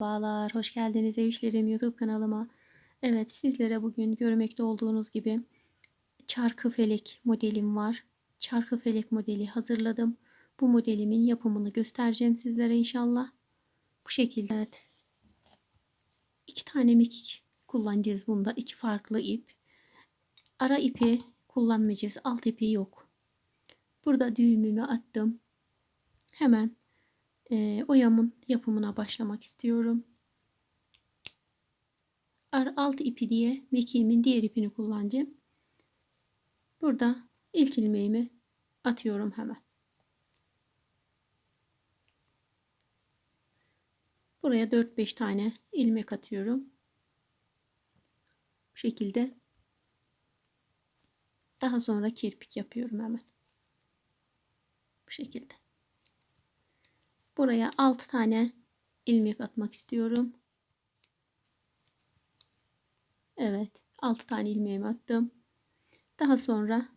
Merhabalar, hoş geldiniz Ev İşlerim YouTube kanalıma. Evet, sizlere bugün görmekte olduğunuz gibi çarkı felek modelim var. Çarkı felek modeli hazırladım. Bu modelimin yapımını göstereceğim sizlere inşallah. Bu şekilde. Evet. İki tane mekik kullanacağız bunda. iki farklı ip. Ara ipi kullanmayacağız. Alt ipi yok. Burada düğümümü attım. Hemen e, oyamın yapımına başlamak istiyorum. Alt ipi diye mekiğimin diğer ipini kullanacağım. Burada ilk ilmeğimi atıyorum hemen. Buraya 4-5 tane ilmek atıyorum. Bu şekilde. Daha sonra kirpik yapıyorum hemen. Bu şekilde. Buraya 6 tane ilmek atmak istiyorum. Evet, 6 tane ilmeğimi attım. Daha sonra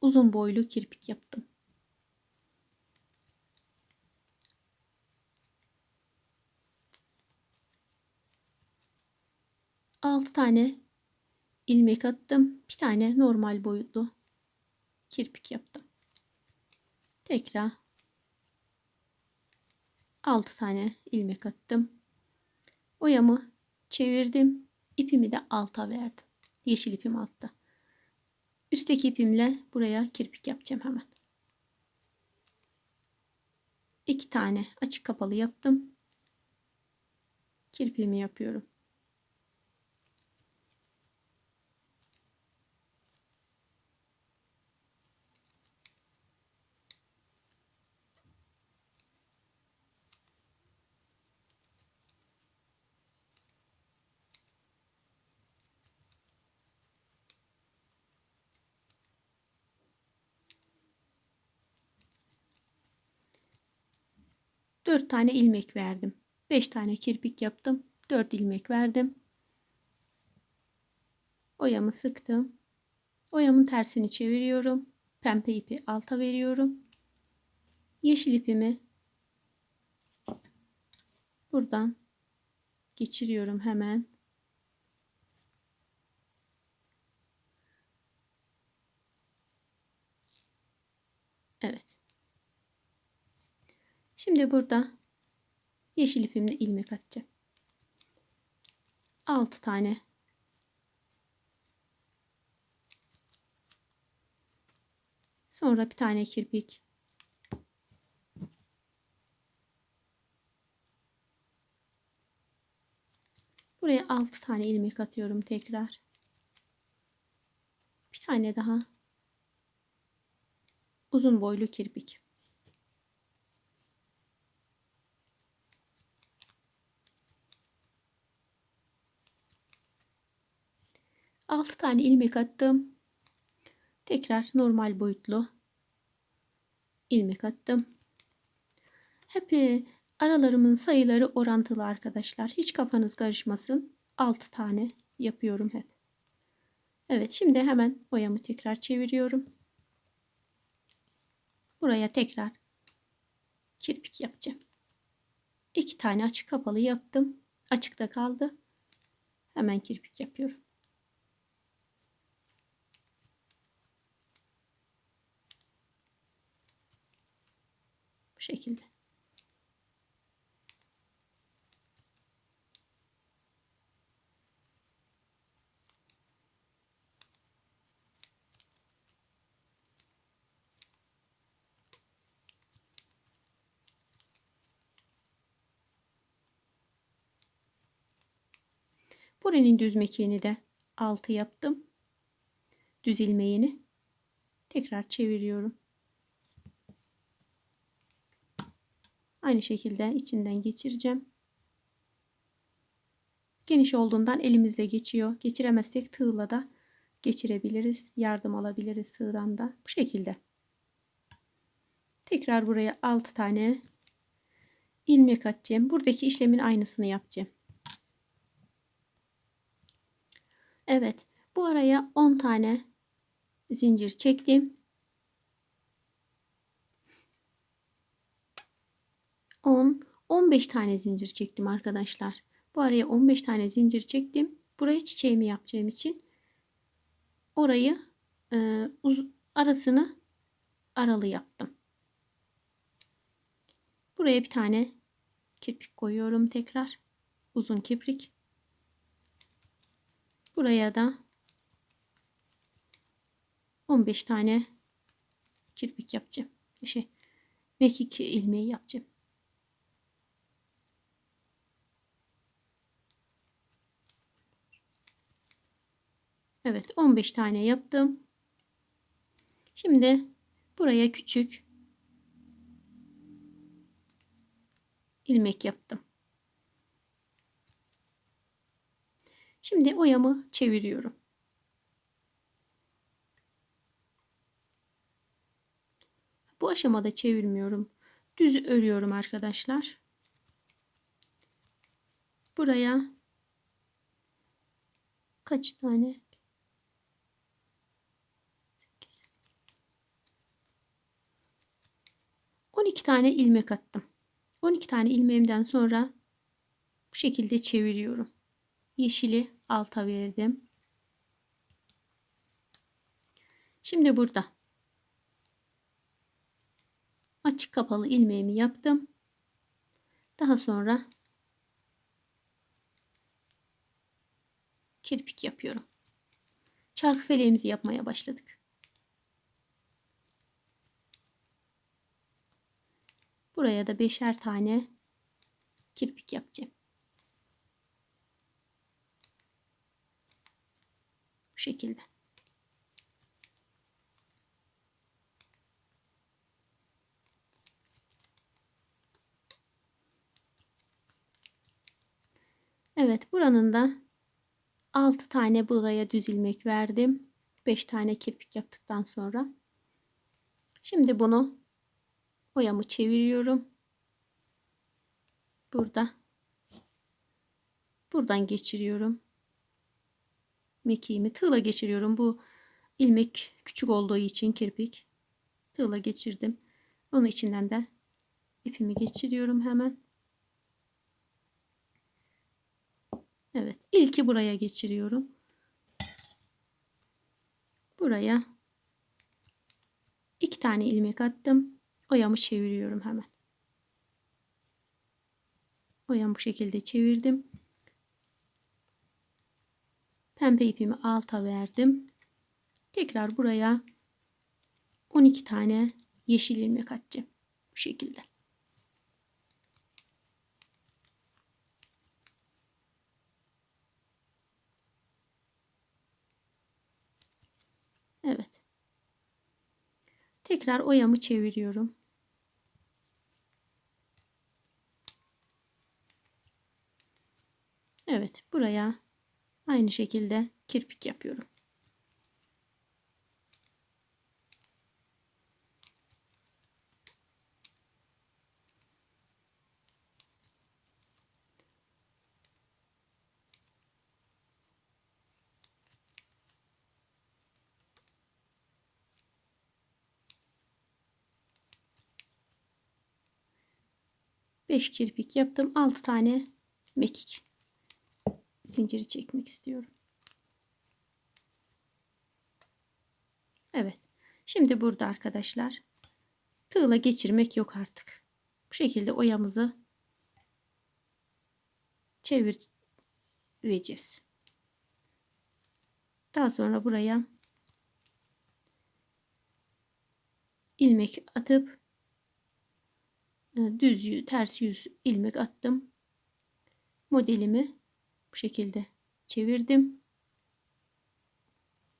uzun boylu kirpik yaptım. Altı tane ilmek attım. Bir tane normal boyutlu kirpik yaptım. Tekrar 6 tane ilmek attım. Oyamı çevirdim. İpimi de alta verdim. Yeşil ipim altta. Üstteki ipimle buraya kirpik yapacağım hemen. İki tane açık kapalı yaptım. Kirpiğimi yapıyorum. Dört tane ilmek verdim. Beş tane kirpik yaptım. Dört ilmek verdim. Oyamı sıktım. Oyamın tersini çeviriyorum. Pembe ipi alta veriyorum. Yeşil ipimi buradan geçiriyorum hemen. Evet. Şimdi burada yeşil ipimle ilmek atacağım. 6 tane Sonra bir tane kirpik. Buraya 6 tane ilmek atıyorum tekrar. Bir tane daha uzun boylu kirpik. 6 tane ilmek attım. Tekrar normal boyutlu ilmek attım. Hep e, aralarımın sayıları orantılı arkadaşlar. Hiç kafanız karışmasın. 6 tane yapıyorum hep. Evet şimdi hemen boyamı tekrar çeviriyorum. Buraya tekrar kirpik yapacağım. 2 tane açık kapalı yaptım. Açıkta kaldı. Hemen kirpik yapıyorum. Bu şekilde. Buranın düz mekiğini de altı yaptım. Düz ilmeğini tekrar çeviriyorum. Aynı şekilde içinden geçireceğim. Geniş olduğundan elimizle geçiyor. Geçiremezsek tığla da geçirebiliriz. Yardım alabiliriz tığdan da. Bu şekilde. Tekrar buraya 6 tane ilmek atacağım. Buradaki işlemin aynısını yapacağım. Evet. Bu araya 10 tane zincir çektim. 10 15 tane zincir çektim arkadaşlar. Bu araya 15 tane zincir çektim. Buraya çiçeğimi yapacağım için orayı e, arasını aralı yaptım. Buraya bir tane kirpik koyuyorum tekrar. Uzun kiprik. Buraya da 15 tane kirpik yapacağım. Şey, mekik ilmeği yapacağım. Evet 15 tane yaptım. Şimdi buraya küçük ilmek yaptım. Şimdi oyamı çeviriyorum. Bu aşamada çevirmiyorum. Düz örüyorum arkadaşlar. Buraya kaç tane 12 tane ilmek attım. 12 tane ilmeğimden sonra bu şekilde çeviriyorum. Yeşili alta verdim. Şimdi burada açık kapalı ilmeğimi yaptım. Daha sonra kirpik yapıyorum. Çarkı feleğimizi yapmaya başladık. Buraya da beşer tane kirpik yapacağım. Bu şekilde. Evet buranın da 6 tane buraya düz ilmek verdim. 5 tane kirpik yaptıktan sonra. Şimdi bunu Boyamı çeviriyorum. Burada. Buradan geçiriyorum. Mekiğimi tığla geçiriyorum. Bu ilmek küçük olduğu için kirpik. Tığla geçirdim. Onun içinden de ipimi geçiriyorum hemen. Evet. ilki buraya geçiriyorum. Buraya iki tane ilmek attım. Oyamı çeviriyorum hemen. Oyamı bu şekilde çevirdim. Pembe ipimi alta verdim. Tekrar buraya 12 tane yeşil ilmek atacağım. Bu şekilde. Evet. Tekrar oyamı çeviriyorum. Evet buraya aynı şekilde kirpik yapıyorum. Beş kirpik yaptım. Altı tane mekik zinciri çekmek istiyorum. Evet. Şimdi burada arkadaşlar tığla geçirmek yok artık. Bu şekilde oyamızı çevireceğiz. Daha sonra buraya ilmek atıp e, düz ters yüz ilmek attım. Modelimi bu şekilde çevirdim.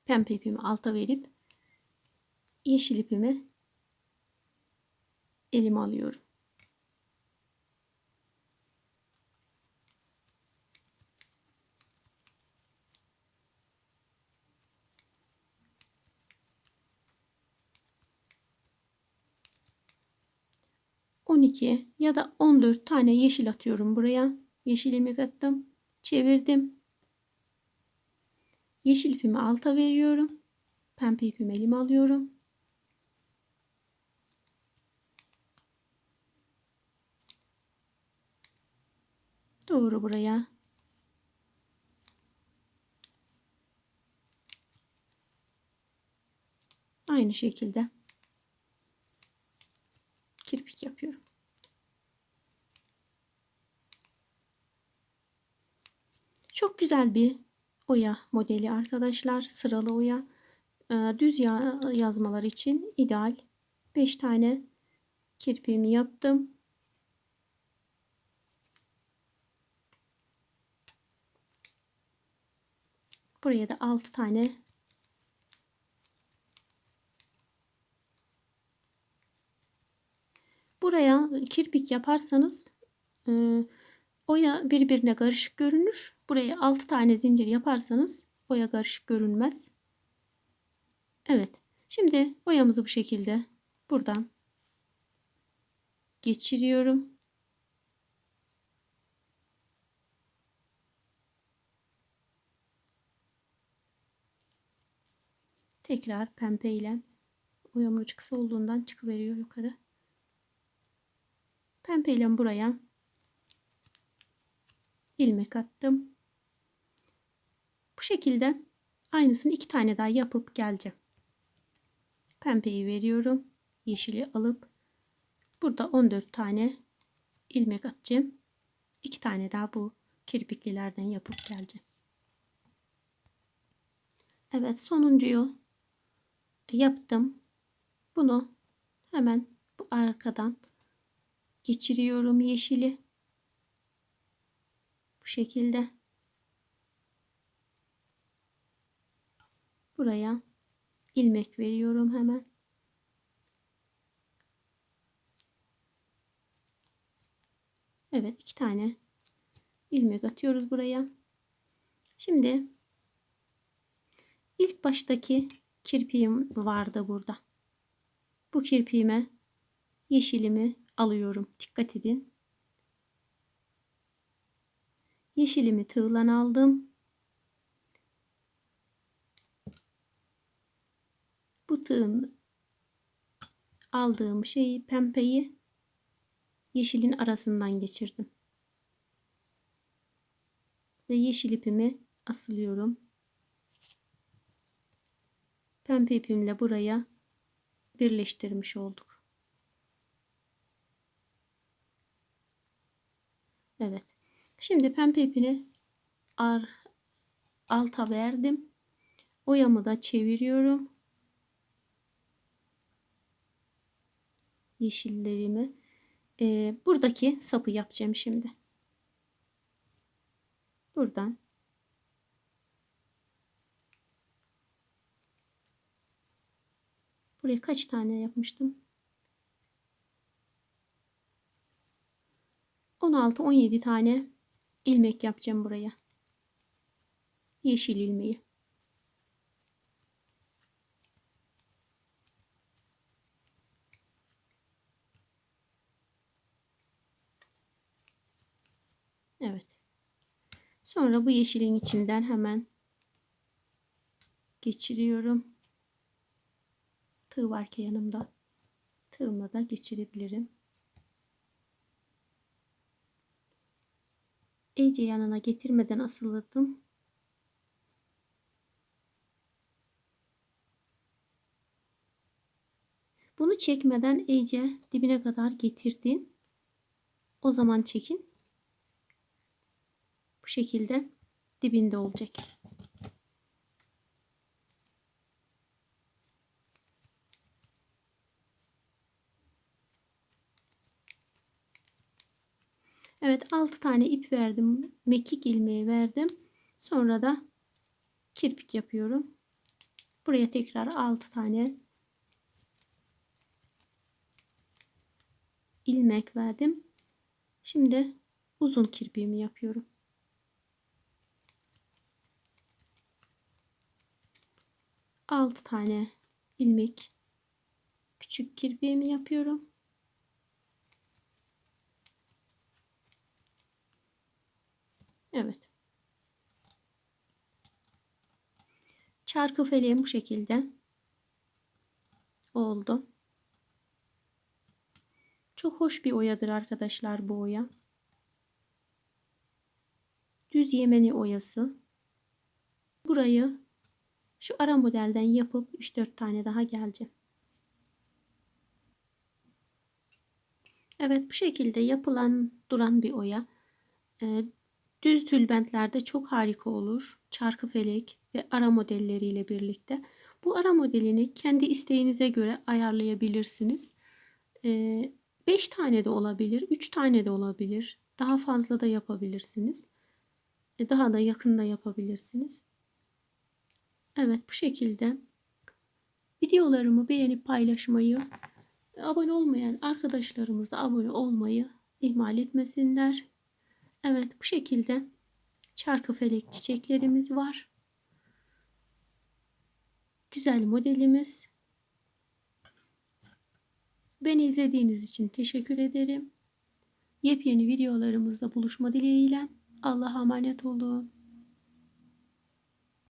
Pembe ipimi alta verip yeşil ipimi elime alıyorum. Ya da on dört tane yeşil atıyorum buraya. Yeşil ilmek attım çevirdim. Yeşil ipimi alta veriyorum. Pembe ipimi elime alıyorum. Doğru buraya. Aynı şekilde kirpik yapıyorum. Çok güzel bir oya modeli arkadaşlar. Sıralı oya. Ee, düz ya yazmalar için ideal. 5 tane kirpiğimi yaptım. Buraya da 6 tane Buraya kirpik yaparsanız e, oya birbirine karışık görünür. Buraya 6 tane zincir yaparsanız oya karışık görünmez. Evet. Şimdi boyamızı bu şekilde buradan geçiriyorum. Tekrar pembe ile boyamın ucu kısa olduğundan çıkıveriyor yukarı. Pembe ile buraya ilmek attım. Bu şekilde aynısını iki tane daha yapıp geleceğim. Pembeyi veriyorum. Yeşili alıp burada 14 tane ilmek atacağım. İki tane daha bu kirpiklilerden yapıp geleceğim. Evet sonuncuyu yaptım. Bunu hemen bu arkadan geçiriyorum yeşili. Bu şekilde. Buraya ilmek veriyorum hemen. Evet iki tane ilmek atıyoruz buraya. Şimdi ilk baştaki kirpiğim vardı burada. Bu kirpiğime yeşilimi alıyorum. Dikkat edin. Yeşilimi tığlan aldım. Bu tığın aldığım şeyi pembeyi yeşilin arasından geçirdim. Ve yeşil ipimi asılıyorum. Pembe ipimle buraya birleştirmiş olduk. Evet. Şimdi pembe ipini ar, alta verdim. Oyamı da çeviriyorum. Yeşillerimi. Ee, buradaki sapı yapacağım şimdi. Buradan Buraya kaç tane yapmıştım? 16-17 tane ilmek yapacağım buraya. Yeşil ilmeği. Evet. Sonra bu yeşilin içinden hemen geçiriyorum. Tığ var ki yanımda. Tığımla da geçirebilirim. İyice yanına getirmeden asıladım. Bunu çekmeden iyice dibine kadar getirdin. O zaman çekin. Bu şekilde dibinde olacak. Evet 6 tane ip verdim. Mekik ilmeği verdim. Sonra da kirpik yapıyorum. Buraya tekrar 6 tane ilmek verdim. Şimdi uzun kirpiğimi yapıyorum. Altı tane ilmek küçük kirpiğimi yapıyorum. Evet. Çarkı feleğim bu şekilde oldu. Çok hoş bir oyadır arkadaşlar bu oya. düz yemeni oyası. Burayı şu ara modelden yapıp 3-4 tane daha geleceğim. Evet bu şekilde yapılan duran bir oya. Ee, düz tülbentlerde çok harika olur. Çarkı felek ve ara modelleriyle birlikte. Bu ara modelini kendi isteğinize göre ayarlayabilirsiniz. 5 ee, tane de olabilir, 3 tane de olabilir. Daha fazla da yapabilirsiniz. E, daha da yakında yapabilirsiniz. Evet bu şekilde videolarımı beğenip paylaşmayı, abone olmayan arkadaşlarımız da abone olmayı ihmal etmesinler. Evet bu şekilde çarkı felek çiçeklerimiz var. Güzel modelimiz. Beni izlediğiniz için teşekkür ederim. Yepyeni videolarımızda buluşma dileğiyle Allah'a emanet olun.